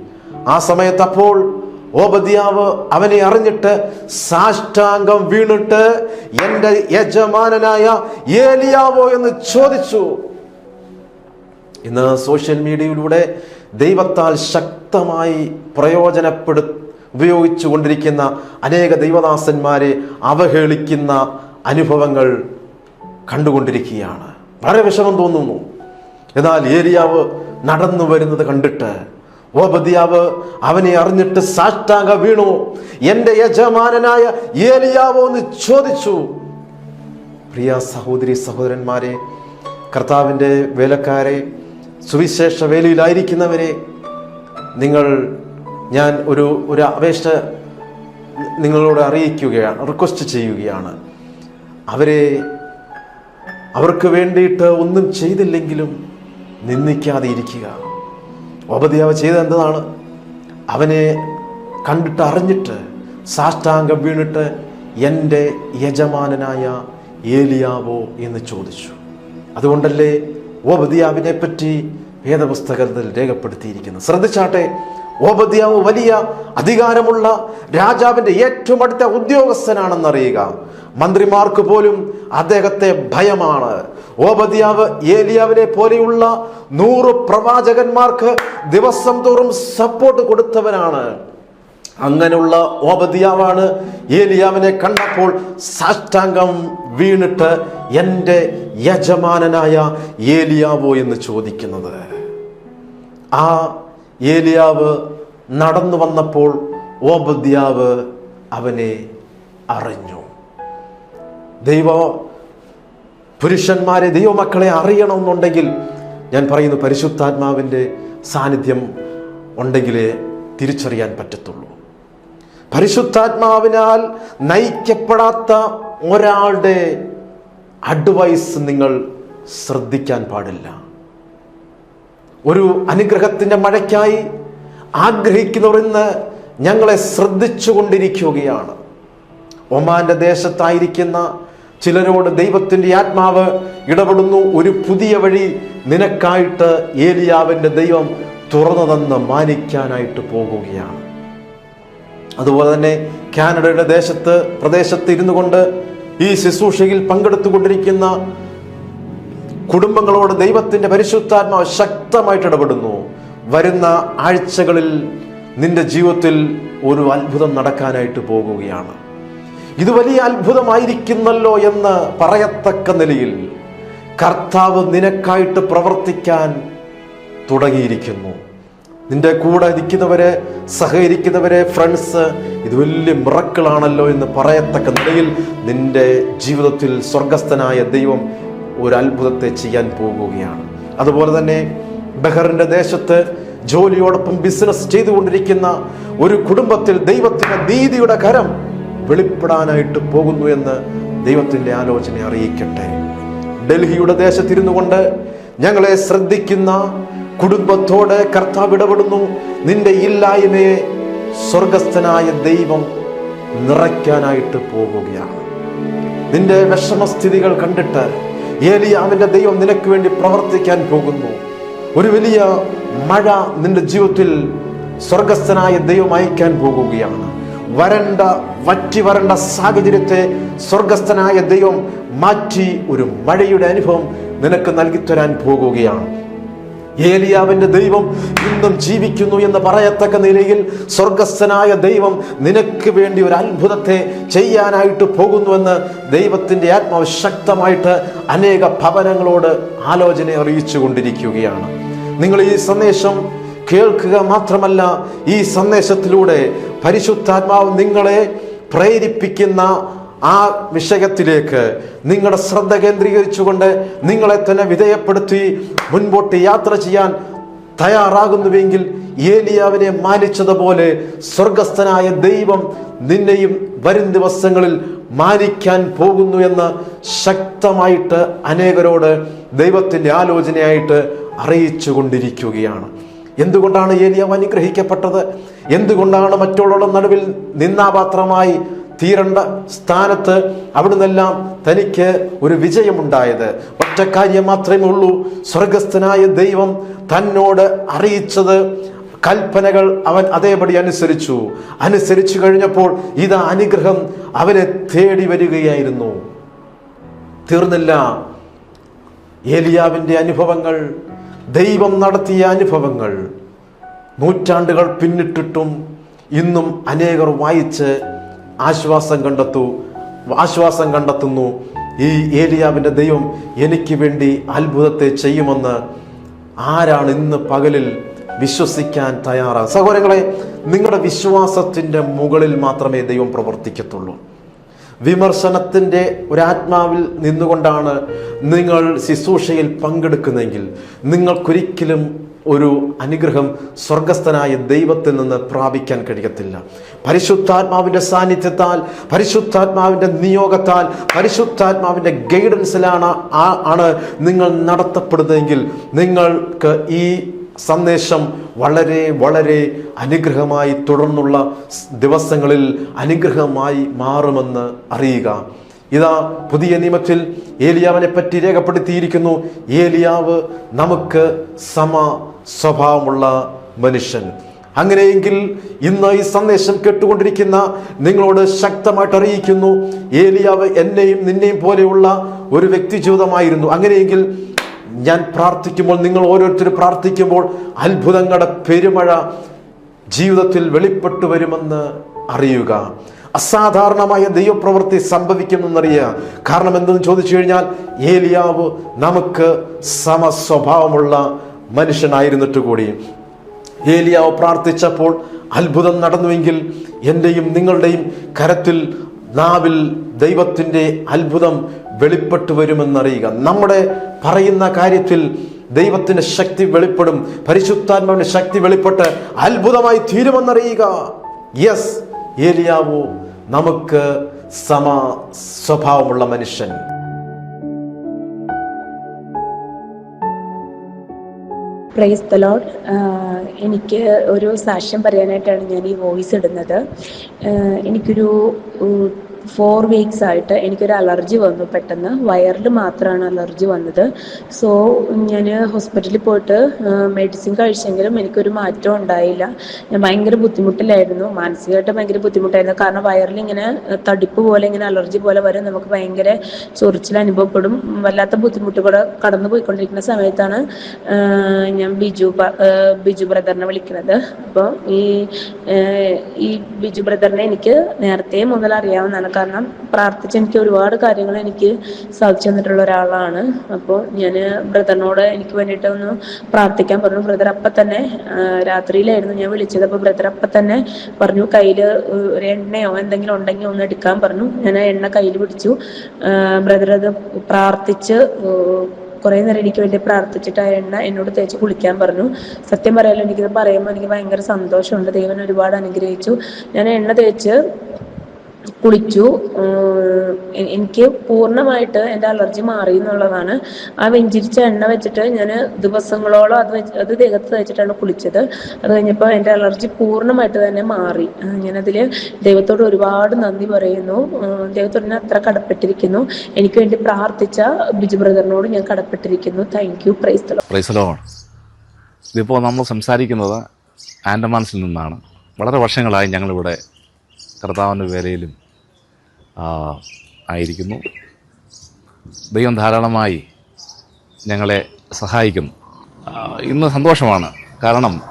ആ സമയത്ത് അപ്പോൾ ഓബദ്യാവ് അവനെ അറിഞ്ഞിട്ട് സാഷ്ടാംഗം വീണിട്ട് എന്റെ യജമാനനായ ഏലിയാവോ എന്ന് ചോദിച്ചു. ഇന്ന് സോഷ്യൽ മീഡിയയിലൂടെ ദൈവത്താൽ ശക്തമായി പ്രയോജനപ്പെടു ഉപയോഗിച്ചു കൊണ്ടിരിക്കുന്ന അനേക ദൈവദാസന്മാരെ അവഹേളിക്കുന്ന അനുഭവങ്ങൾ കണ്ടുകൊണ്ടിരിക്കുകയാണ്. വളരെ വിഷമം തോന്നുന്നു. എന്നാൽ ഏരിയാവ് നടന്നു വരുന്നത് കണ്ടിട്ട് ഓബദിയാവ് അവനെ അറിഞ്ഞിട്ട് സാഷ്ടാംഗ വീണു. എന്റെ യജമാനനായ ഏലിയാവോ എന്ന് ചോദിച്ചു. പ്രിയ സഹോദരി സഹോദരന്മാരെ കർത്താവിന്റെ വേലക്കാരെ സുവിശേഷ വേലയിലായിരിക്കുന്നവരെ നിങ്ങൾ ഞാൻ ഒരു ഒരു അപേക്ഷ നിങ്ങളോട് അറിയിക്കുകയാണ് റിക്വസ്റ്റ് ചെയ്യുകയാണ്. അവരെ അവർക്ക് വേണ്ടിയിട്ട് ഒന്നും ചെയ്തില്ലെങ്കിലും നിന്ദിക്കാതെ ഇരിക്കുക. ഉപദ്യാവ് ചെയ്തത് അവനെ കണ്ടിട്ട് അറിഞ്ഞിട്ട് സാഷ്ടാംഗം വീണിട്ട് എന്റെ യജമാനനായ ഏലിയാവോ എന്ന് ചോദിച്ചു. അതുകൊണ്ടല്ലേ ഓപദ്യാവിനെ പറ്റി വേദപുസ്തകത്തിൽ രേഖപ്പെടുത്തിയിരിക്കുന്നത്. ശ്രദ്ധിച്ചാട്ടെ ഓബദിയാവ് വലിയ അധികാരമുള്ള രാജാവിന്റെ ഏറ്റവും അടുത്ത ഉദ്യോഗസ്ഥനാണെന്നറിയുക. മന്ത്രിമാർക്ക് പോലും അദ്ദേഹത്തെ ഭയമാണ്. ഓപദ്യാവ് ഏലിയാവിനെ പോലെയുള്ള നൂറ് പ്രവാചകന്മാർക്ക് ദിവസം തോറും സപ്പോർട്ട് കൊടുത്തവനാണ്. അങ്ങനെയുള്ള ഓബദിയാവാണ് ഏലിയാവിനെ കണ്ടപ്പോൾ സാഷ്ടാംഗം വീണിട്ട് എന്റെ യജമാനനായ ഏലിയാവോ എന്ന് ചോദിക്കുന്നത്. ആ ഏലിയാവ് നടന്നു വന്നപ്പോൾ ഓബദ്യാവ് അവനെ അറിഞ്ഞു. ദൈവ പുരുഷന്മാരെ ദൈവമക്കളെ അറിയണമെന്നുണ്ടെങ്കിൽ ഞാൻ പറയുന്നു പരിശുദ്ധാത്മാവിന്റെ സാന്നിധ്യം ഉണ്ടെങ്കിലേ തിരിച്ചറിയാൻ പറ്റത്തുള്ളൂ. പരിശുദ്ധാത്മാവിനാൽ നയിക്കപ്പെടാത്ത ഒരാളുടെ അഡ്വൈസ് നിങ്ങൾ ശ്രദ്ധിക്കാൻ പാടില്ല. ഒരു അനുഗ്രഹത്തിന്റെ മഴയ്ക്കായി ആഗ്രഹിക്കുന്നവർ ഇന്ന് ഞങ്ങളെ ശ്രദ്ധിച്ചു കൊണ്ടിരിക്കുകയാണ് ഒമാന്റെ ദേശത്തായിരിക്കുന്ന ചിലരോട് ദൈവത്തിന്റെ ആത്മാവ് ഇടപെടുന്നു. ഒരു പുതിയ വഴി നിനക്കായിട്ട് ഏലിയാവിന്റെ ദൈവം തുറന്നു തന്ന് മാനിക്കാനായിട്ട് പോകുകയാണ്. അതുപോലെ തന്നെ കാനഡയുടെ ദേശത്ത് പ്രദേശത്ത് ഇരുന്നു കൊണ്ട് ഈ ശുശ്രൂഷയിൽ പങ്കെടുത്തുകൊണ്ടിരിക്കുന്ന കുടുംബങ്ങളോട് ദൈവത്തിന്റെ പരിശുദ്ധാത്മാവ് ശക്തമായിട്ട് ഇടപെടുന്നു. വരുന്ന ആഴ്ചകളിൽ നിന്റെ ജീവിതത്തിൽ ഒരു അത്ഭുതം നടക്കാനായിട്ട് പോകുകയാണ്. ഇത് വലിയ അത്ഭുതമായിരിക്കുന്നല്ലോ എന്ന് പറയത്തക്ക നിലയിൽ കർത്താവ് നിനക്കായിട്ട് പ്രവർത്തിക്കാൻ തുടങ്ങിയിരിക്കുന്നു. നിന്റെ കൂടെ നിൽക്കുന്നവരെ സഹകരിക്കുന്നവരെ ഫ്രണ്ട്സ് ഇത് വലിയ മിറക്കിളാണല്ലോ എന്ന് പറയത്തക്ക നിലയിൽ നിന്റെ ജീവിതത്തിൽ സ്വർഗസ്ഥനായ ദൈവം ഒരു അത്ഭുതത്തെ ചെയ്യാൻ പോകുകയാണ്. അതുപോലെ തന്നെ ബഹറിന്റെ ദേശത്ത് ജോലിയോടൊപ്പം ബിസിനസ് ചെയ്തുകൊണ്ടിരിക്കുന്ന ഒരു കുടുംബത്തിൽ ദൈവത്തിന്റെ നീതിയുടെ കരം വെളിപ്പെടാനായിട്ട് പോകുന്നു എന്ന് ദൈവത്തിന്റെ ആലോചന അറിയിക്കട്ടെ. ഡൽഹിയുടെ ദേശത്തിരുന്നു കൊണ്ട് ഞങ്ങളെ ശ്രദ്ധിക്കുന്ന കുടുംബത്തോടെ കർത്താവ് ഇടപെടുന്നു. നിന്റെ ഇല്ലായ്മയെ സ്വർഗസ്ഥനായ ദൈവം നിറയ്ക്കാനായിട്ട് പോകുകയാണ്. നിന്റെ വിഷമസ്ഥിതികൾ കണ്ടിട്ട് ഏലിയാവിന്റെ ദൈവം നിനക്ക് വേണ്ടി പ്രവർത്തിക്കാൻ പോകുന്നു. ഒരു വലിയ മഴ നിന്റെ ജീവിതത്തിൽ സ്വർഗസ്ഥനായ ദൈവം അയക്കാൻ പോകുകയാണ്. വരണ്ട വറ്റി വരണ്ട സാഹചര്യത്തെ സ്വർഗസ്ഥനായ ദൈവം മാറ്റി ഒരു മഴയുടെ അനുഭവം നിനക്ക് നൽകിത്തരാൻ പോകുകയാണ്. ഏലിയാവിന്റെ ദൈവം ഇന്നും ജീവിക്കുന്നു എന്ന് പറയത്തക്ക നിലയിൽ സ്വർഗസ്ഥനായ ദൈവം നിനക്ക് വേണ്ടി ഒരു അത്ഭുതത്തെ ചെയ്യാനായിട്ട് പോകുന്നുവെന്ന് ദൈവത്തിന്റെ ആത്മാവ് ശക്തമായിട്ട് അനേക ഭവനങ്ങളോട് ആലോചന അറിയിച്ചു കൊണ്ടിരിക്കുകയാണ് നിങ്ങൾ ഈ സന്ദേശം കേൾക്കുക മാത്രമല്ല ഈ സന്ദേശത്തിലൂടെ പരിശുദ്ധാത്മാവ് നിങ്ങളെ പ്രേരിപ്പിക്കുന്ന ആ വിഷയത്തിലേക്ക് നിങ്ങളുടെ ശ്രദ്ധ കേന്ദ്രീകരിച്ചുകൊണ്ട് നിങ്ങളെ തന്നെ വിധേയപ്പെടുത്തി മുൻപോട്ട് യാത്ര ചെയ്യാൻ തയ്യാറാകുന്നുവെങ്കിൽ ഏലിയാവിനെ മാനിച്ചതുപോലെ സ്വർഗസ്ഥനായ ദൈവം നിന്നെയും വരും ദിവസങ്ങളിൽ മാനിക്കാൻ പോകുന്നു എന്ന് ശക്തമായിട്ട് അനേകരോട് ദൈവത്തിന്റെ ആലോചനയായിട്ട് അറിയിച്ചു കൊണ്ടിരിക്കുകയാണ്. എന്തുകൊണ്ടാണ് ഏലിയാവ് അനുഗ്രഹിക്കപ്പെട്ടത്? എന്തുകൊണ്ടാണ് മറ്റുള്ളവരുടെ നടുവിൽ നിന്നാപാത്രമായി തീരേണ്ട സ്ഥാനത്ത് അവിടുന്നെല്ലാം തനിക്ക് ഒരു വിജയമുണ്ടായത്. ഒറ്റ കാര്യം മാത്രമേ ഉള്ളൂ. സ്വർഗസ്ഥനായ ദൈവം തന്നോട് അറിയിച്ചത് കൽപ്പനകൾ അവൻ അതേപടി അനുസരിച്ചു. അനുസരിച്ചു കഴിഞ്ഞപ്പോൾ ഇതാ അനുഗ്രഹം അവനെ തേടി വരികയായിരുന്നു. തീർന്നില്ല. ഏലിയാവിന്റെ അനുഭവങ്ങൾ ദൈവം നടത്തിയ അനുഭവങ്ങൾ നൂറ്റാണ്ടുകൾ പിന്നിട്ടിട്ടും ഇന്നും അനേകർ വായിച്ച് ആശ്വാസം കണ്ടെത്തു. ആശ്വാസം കണ്ടെത്തുന്നു. ഈ ഏലിയാവിന്റെ ദൈവം എനിക്ക് വേണ്ടി അത്ഭുതത്തെ ചെയ്യുമെന്ന് ആരാണ് ഇന്ന് പകലിൽ വിശ്വസിക്കാൻ തയ്യാറാണ് സഹോദരങ്ങളെ നിങ്ങളുടെ വിശ്വാസത്തിന്റെ മുകളിൽ മാത്രമേ ദൈവം പ്രവർത്തിക്കത്തുള്ളൂ. വിമർശനത്തിന്റെ ഒരാത്മാവിൽ നിന്നുകൊണ്ടാണ് നിങ്ങൾ ശുശ്രൂഷയിൽ പങ്കെടുക്കുന്നതെങ്കിൽ നിങ്ങൾക്കൊരിക്കലും ഒരു അനുഗ്രഹം സ്വർഗസ്ഥനായ ദൈവത്തിൽ നിന്ന് പ്രാപിക്കാൻ കഴിയത്തില്ല. പരിശുദ്ധാത്മാവിന്റെ സാന്നിധ്യത്താൽ പരിശുദ്ധാത്മാവിന്റെ നിയോഗത്താൽ പരിശുദ്ധാത്മാവിന്റെ ഗൈഡൻസിലാണ് ആണ് നിങ്ങൾ നടത്തപ്പെടുന്നതെങ്കിൽ നിങ്ങൾക്ക് ഈ സന്ദേശം വളരെ വളരെ അനുഗ്രഹമായി തുടർന്നുള്ള ദിവസങ്ങളിൽ അനുഗ്രഹമായി മാറുമെന്ന് അറിയുക. ഇതാ പുതിയ നിയമത്തിൽ ഏലിയാവിനെ പറ്റി രേഖപ്പെടുത്തിയിരിക്കുന്നു. ഏലിയാവ് നമുക്ക് സമ സ്വഭാവമുള്ള മനുഷ്യൻ. അങ്ങനെയെങ്കിൽ ഇന്ന് ഈ സന്ദേശം കേട്ടുകൊണ്ടിരിക്കുന്ന നിങ്ങളോട് ശക്തമായിട്ട് അറിയിക്കുന്നു ഏലിയാവ് എന്നെയും നിന്നെയും പോലെയുള്ള ഒരു വ്യക്തി ജീവിതമായിരുന്നു അങ്ങനെയെങ്കിൽ ഞാൻ പ്രാർത്ഥിക്കുമ്പോൾ നിങ്ങൾ ഓരോരുത്തരും പ്രാർത്ഥിക്കുമ്പോൾ അത്ഭുതങ്ങളുടെ പെരുമഴ ജീവിതത്തിൽ വെളിപ്പെട്ടു വരുമെന്ന് അറിയുക. അസാധാരണമായ ദൈവപ്രവൃത്തി സംഭവിക്കുമെന്നറിയുക. കാരണം എന്തെന്ന് ചോദിച്ചു കഴിഞ്ഞാൽ ഏലിയാവ് നമുക്ക് സമസ്വഭാവമുള്ള മനുഷ്യനായിരുന്നിട്ട് കൂടി ഏലിയാവ് പ്രാർത്ഥിച്ചപ്പോൾ അത്ഭുതം നടന്നുവെങ്കിൽ എന്റെയും നിങ്ങളുടെയും കരത്തിൽ നാവിൽ ദൈവത്തിന്റെ അത്ഭുതം വെളിപ്പെട്ടു വരുമെന്നറിയുക. നമ്മുടെ പറയുന്ന കാര്യത്തിൽ ദൈവത്തിന്റെ ശക്തി വെളിപ്പെടും. പരിശുദ്ധാത്മാവിന്റെ ശക്തി വെളിപ്പെട്ട് അത്ഭുതമായി തീരുമെന്നറിയുക. യെസ് ഏലിയാവോ നമുക്ക് സമ സ്വഭാവമുള്ള മനുഷ്യൻ. പ്രൈസ് ദ ലോഡ് എനിക്ക് ഒരു സാക്ഷ്യം പറയാനായിട്ടാണ് ഞാൻ ഈ വോയിസ് ഇടുന്നത്. എനിക്കൊരു ഫോർ വീക്സ് ആയിട്ട് എനിക്കൊരു അലർജി വന്നു പെട്ടെന്ന്. വയറിൽ മാത്രമാണ് അലർജി വന്നത്. സോ ഞാൻ ഹോസ്പിറ്റലിൽ പോയിട്ട് മെഡിസിൻ കഴിച്ചെങ്കിലും എനിക്കൊരു മാറ്റം ഉണ്ടായില്ല. ഞാൻ ഭയങ്കര ബുദ്ധിമുട്ടിലായിരുന്നു. മാനസികമായിട്ട് ഭയങ്കര ബുദ്ധിമുട്ടായിരുന്നു. കാരണം വയറിൽ ഇങ്ങനെ തടിപ്പ് പോലെ ഇങ്ങനെ അലർജി പോലെ വരും. നമുക്ക് ഭയങ്കര ചൊറിച്ചിൽ അനുഭവപ്പെടും. വല്ലാത്ത ബുദ്ധിമുട്ടുകൾ കടന്നു പോയിക്കൊണ്ടിരിക്കുന്ന സമയത്താണ് ഞാൻ ബിജു ബിജു ബ്രദറിനെ വിളിക്കുന്നത്. അപ്പോൾ ഈ ഈ ബിജു ബ്രദറിനെ എനിക്ക് നേരത്തെ മുതൽ അറിയാവുന്നതാണ്. കാരണം പ്രാർത്ഥിച്ച് എനിക്ക് ഒരുപാട് കാര്യങ്ങൾ എനിക്ക് സാധിച്ചു തന്നിട്ടുള്ള ഒരാളാണ്. അപ്പോൾ ഞാൻ ബ്രദറിനോട് എനിക്ക് വേണ്ടിയിട്ട് ഒന്ന് പ്രാർത്ഥിക്കാൻ പറഞ്ഞു. ബ്രദർ അപ്പം തന്നെ രാത്രിയിലായിരുന്നു ഞാൻ വിളിച്ചത്. അപ്പോൾ ബ്രദർ അപ്പം തന്നെ പറഞ്ഞു കയ്യിൽ ഒരു എണ്ണയോ എന്തെങ്കിലും ഉണ്ടെങ്കിൽ ഒന്ന് എടുക്കാൻ പറഞ്ഞു. ഞാൻ ആ എണ്ണ കയ്യിൽ പിടിച്ചു. ബ്രദർ അത് പ്രാർത്ഥിച്ച് കുറെ നേരം എനിക്ക് വേണ്ടി പ്രാർത്ഥിച്ചിട്ട് ആ എണ്ണ എന്നോട് തേച്ച് കുളിക്കാൻ പറഞ്ഞു. സത്യം പറയാലോ എനിക്കിത് പറയുമ്പോൾ എനിക്ക് ഭയങ്കര സന്തോഷമുണ്ട്. ദൈവം ഒരുപാട് അനുഗ്രഹിച്ചു. ഞാൻ എണ്ണ തേച്ച് കുളിച്ചു. എനിക്ക് പൂർണമായിട്ട് എന്റെ അലർജി മാറി എന്നുള്ളതാണ്. ആ വെഞ്ചിരിച്ച എണ്ണ വെച്ചിട്ട് ഞാൻ ദിവസങ്ങളോളം അത് വെച്ച് അത് ദേഹത്ത് തേച്ചിട്ടാണ് കുളിച്ചത്. അത് കഴിഞ്ഞപ്പോൾ എന്റെ അലർജി പൂർണമായിട്ട് തന്നെ മാറി. ഞാനതിൽ ദൈവത്തോട് ഒരുപാട് നന്ദി പറയുന്നു. ദൈവത്തോട് ഞാൻ അത്ര കടപ്പെട്ടിരിക്കുന്നു. എനിക്ക് വേണ്ടി പ്രാർത്ഥിച്ച ബിജു ബ്രദറിനോട് ഞാൻ കടപ്പെട്ടിരിക്കുന്നു. താങ്ക് യു പ്രൈസ് ഇതിപ്പോൾ നമ്മൾ സംസാരിക്കുന്നത് ആൻഡമാൻസിൽ നിന്നാണ്. വളരെ വർഷങ്ങളായി ഞങ്ങളിവിടെ കർത്താവിന്റെ വേലയിലും ആയിരിക്കുന്നു. ദൈവം ധാരാളമായി ഞങ്ങളെ സഹായിക്കുന്നു. ഇന്ന് സന്തോഷമാണ്. കാരണം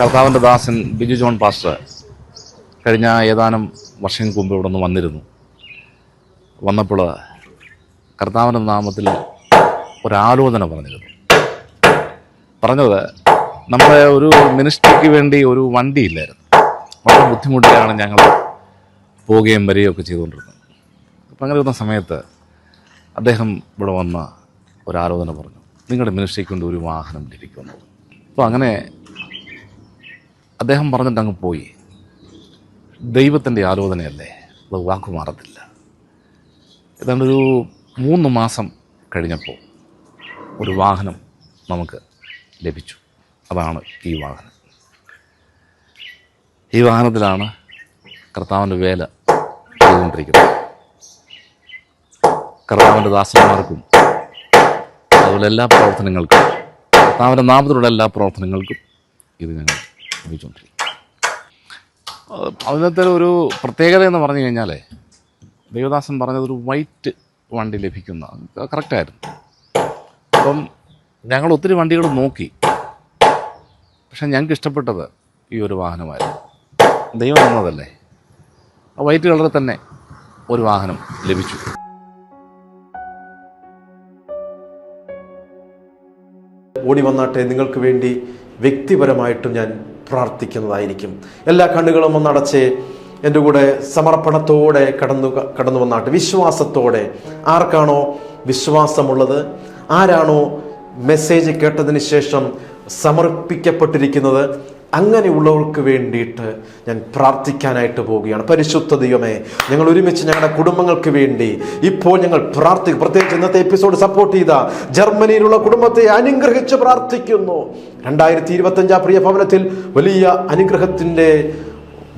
കർത്താവിന്റെ ദാസൻ ബിജു ജോൺ പാസ്റ്റർ കഴിഞ്ഞ ഏതാനും വർഷങ്ങൾക്ക് മുമ്പ് ഇവിടെ നിന്ന് വന്നിരുന്നു. വന്നപ്പോൾ കർത്താവിന്റെ നാമത്തിൽ ഒരാലോചന പറഞ്ഞിരുന്നു. പറഞ്ഞത് നമ്മുടെ ഒരു മിനിസ്ട്രിക്ക് വേണ്ടി ഒരു വണ്ടി ഇല്ലായിരുന്നു. വളരെ ബുദ്ധിമുട്ടിയാണ് ഞങ്ങൾ പോവുകയും വരികയും ഒക്കെ ചെയ്തുകൊണ്ടിരുന്നത്. അപ്പം അങ്ങനെ വരുന്ന സമയത്ത് അദ്ദേഹം ഇവിടെ വന്ന ഒരു ആലോചന പറഞ്ഞു നിങ്ങളുടെ മിനിസ്ട്രിക്ക് കൊണ്ട് ഒരു വാഹനം ലഭിക്കുന്നു. അപ്പോൾ അങ്ങനെ അദ്ദേഹം പറഞ്ഞിട്ട് അങ്ങ് പോയി. ദൈവത്തിന്റെ ആലോചനയല്ലേ? അത് വാക്കു മാറത്തില്ല. ഏതാണ്ട് ഒരു മൂന്ന് മാസം കഴിഞ്ഞപ്പോൾ ഒരു വാഹനം നമുക്ക് ലഭിച്ചു. അതാണ് ഈ വാഹനം. ഈ വാഹനത്തിലാണ് കർത്താവിന്റെ വേല ചെയ്തുകൊണ്ടിരിക്കുന്നത്. കർത്താവിന്റെ ദാസന്മാർക്കും അതുപോലെ എല്ലാ പ്രവർത്തനങ്ങൾക്കും കർത്താവിന്റെ നാമത്തിലുള്ള എല്ലാ പ്രവർത്തനങ്ങൾക്കും ഇത് ഞങ്ങൾ ഉപയോഗിച്ചുകൊണ്ടിരിക്കും അത് അതിനകത്തെ ഒരു പ്രത്യേകത എന്ന് പറഞ്ഞു കഴിഞ്ഞാൽ ദേവദാസൻ പറഞ്ഞത് ഒരു വൈറ്റ് വണ്ടി ലഭിക്കുന്ന കറക്റ്റായിരുന്നു അപ്പം ഞങ്ങൾ ഒത്തിരി വണ്ടികൾ നോക്കി പക്ഷെ ഞങ്ങൾക്ക് ഇഷ്ടപ്പെട്ടത് ഈ ഒരു വാഹനമായിരുന്നു. ദൈവം തന്നതല്ലേ? ആ വൈറ്റ് കളറിൽ തന്നെ ഒരു വാഹനം ലഭിച്ചു. ഓടി വന്നാട്ടെ നിങ്ങൾക്ക് വേണ്ടി വ്യക്തിപരമായിട്ടും ഞാൻ പ്രാർത്ഥിക്കുന്നതായിരിക്കും. എല്ലാ കണ്ണുകളും ഒന്നടച്ച് എന്റെ കൂടെ സമർപ്പണത്തോടെ കടന്നു കടന്നു വന്നാട്ടെ. വിശ്വാസത്തോടെ. ആർക്കാണോ വിശ്വാസമുള്ളത്? ആരാണോ മെസ്സേജ് കേട്ടതിന് ശേഷം സമർപ്പിക്കപ്പെട്ടിരിക്കുന്നത്? അങ്ങനെയുള്ളവർക്ക് വേണ്ടിയിട്ട് ഞാൻ പ്രാർത്ഥിക്കാനായിട്ട് പോവുകയാണ്. പരിശുദ്ധ ദൈവമേ ഞങ്ങൾ ഒരുമിച്ച് ഞങ്ങളുടെ കുടുംബങ്ങൾക്ക് വേണ്ടി ഇപ്പോൾ ഞങ്ങൾ പ്രാർത്ഥിക്കും. പ്രത്യേകിച്ച് ഇന്നത്തെ എപ്പിസോഡ് സപ്പോർട്ട് ചെയ്ത ജർമ്മനിയിലുള്ള കുടുംബത്തെ അനുഗ്രഹിച്ച് പ്രാർത്ഥിക്കുന്നു. രണ്ടായിരത്തി ഇരുപത്തഞ്ചാം പ്രിയ ഭവനത്തിൽ വലിയ അനുഗ്രഹത്തിന്റെ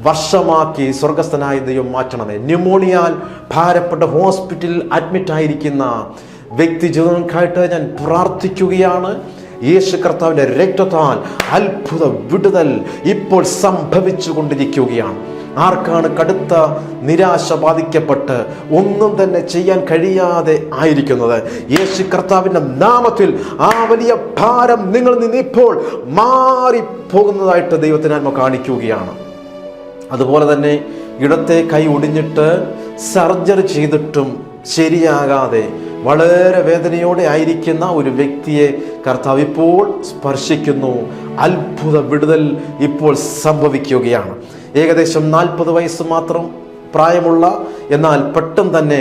വർഷമാക്കി സ്വർഗസ്ഥനായ ദൈവം മാറ്റണമേ. ന്യൂമോണിയാൽ ഭാരപ്പെട്ട ഹോസ്പിറ്റലിൽ അഡ്മിറ്റ് ആയിരിക്കുന്ന വ്യക്തി ജീവിതങ്ങൾക്കായിട്ട് ഞാൻ പ്രാർത്ഥിക്കുകയാണ്. യേശു കർത്താവിന്റെ രക്തത്താൽ അത്ഭുത വിടുതൽ ഇപ്പോൾ സംഭവിച്ചു കൊണ്ടിരിക്കുകയാണ് ആർക്കാണ് കടുത്ത നിരാശ ബാധിക്കപ്പെട്ട് ഒന്നും തന്നെ ചെയ്യാൻ കഴിയാതെ ആയിരിക്കുന്നത്? യേശു കർത്താവിന്റെ നാമത്തിൽ ആ വലിയ ഭാരം നിങ്ങൾ നിന്ന് ഇപ്പോൾ മാറിപ്പോകുന്നതായിട്ട് ദൈവത്തിനാത്മ കാണിക്കുകയാണ്. അതുപോലെ തന്നെ ഇടത്തെ കൈ ഒടിഞ്ഞിട്ട് സർജറി ചെയ്തിട്ടും ശരിയാകാതെ വളരെ വേദനയോടെ ആയിരിക്കുന്ന ഒരു വ്യക്തിയെ കർത്താവ് ഇപ്പോൾ സ്പർശിക്കുന്നു. അത്ഭുത വിടുതൽ ഇപ്പോൾ സംഭവിക്കുകയാണ്. ഏകദേശം നാൽപ്പത് വയസ്സ് മാത്രം പ്രായമുള്ള എന്നാൽ പെട്ടെന്ന് തന്നെ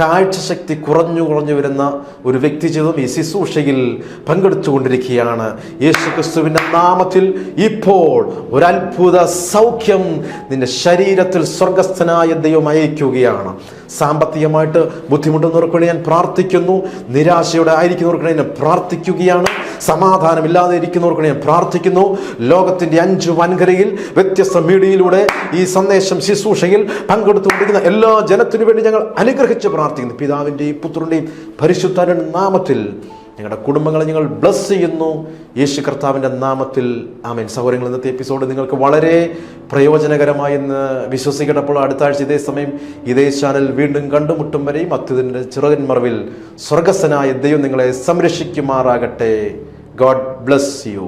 കാഴ്ചശക്തി കുറഞ്ഞു കുറഞ്ഞു വരുന്ന ഒരു വ്യക്തി ജീവിതം ഈ ശുശ്രൂഷയിൽ പങ്കെടുത്തുകൊണ്ടിരിക്കുകയാണ്. യേശു ക്രിസ്തുവിന്റെ നാമത്തിൽ ഇപ്പോൾ ഒരു അത്ഭുത സൗഖ്യം നിന്റെ ശരീരത്തിൽ സ്വർഗസ്ഥനായ ദൈവം അയക്കുകയാണ്. സാമ്പത്തികമായിട്ട് ബുദ്ധിമുട്ടുന്നവർക്ക് വേണ്ടി ഞാൻ പ്രാർത്ഥിക്കുന്നു. നിരാശയോടെ ആയിരിക്കുന്നവർക്ക് വേണ്ടി ഞാൻ പ്രാർത്ഥിക്കുകയാണ്. സമാധാനമില്ലാതെ ഇരിക്കുന്നവർക്ക് ഞാൻ പ്രാർത്ഥിക്കുന്നു. ലോകത്തിന്റെ അഞ്ച് വൻകരയിൽ വ്യത്യസ്ത മീഡിയയിലൂടെ ഈ സന്ദേശം ശുശ്രൂഷയിൽ പങ്കെടുത്തുകൊണ്ടിരിക്കുന്ന എല്ലാ ജനത്തിനു വേണ്ടി ഞങ്ങൾ അനുഗ്രഹിച്ച് പ്രാർത്ഥിക്കുന്നു. പിതാവിന്റെയും പുത്രന്റെയും പരിശുദ്ധരുടെ നാമത്തിൽ ഞങ്ങളുടെ കുടുംബങ്ങളെ ഞങ്ങൾ ബ്ലസ് ചെയ്യുന്നു. യേശു കർത്താവിന്റെ നാമത്തിൽ ആമേൻ. സൗകര്യങ്ങൾ ഇന്നത്തെ എപ്പിസോഡ് നിങ്ങൾക്ക് വളരെ പ്രയോജനകരമായി എന്ന് വിശ്വസിക്കട്ടപ്പോൾ അടുത്ത ആഴ്ച ഇതേ സമയം ഇതേ ചാനൽ വീണ്ടും കണ്ടുമുട്ടും വരെയും അത്യുതിന്റെ ചിറകൻ മറവിൽ സ്വർഗസ്സനായ ദൈവം നിങ്ങളെ സംരക്ഷിക്കുമാറാകട്ടെ. God bless you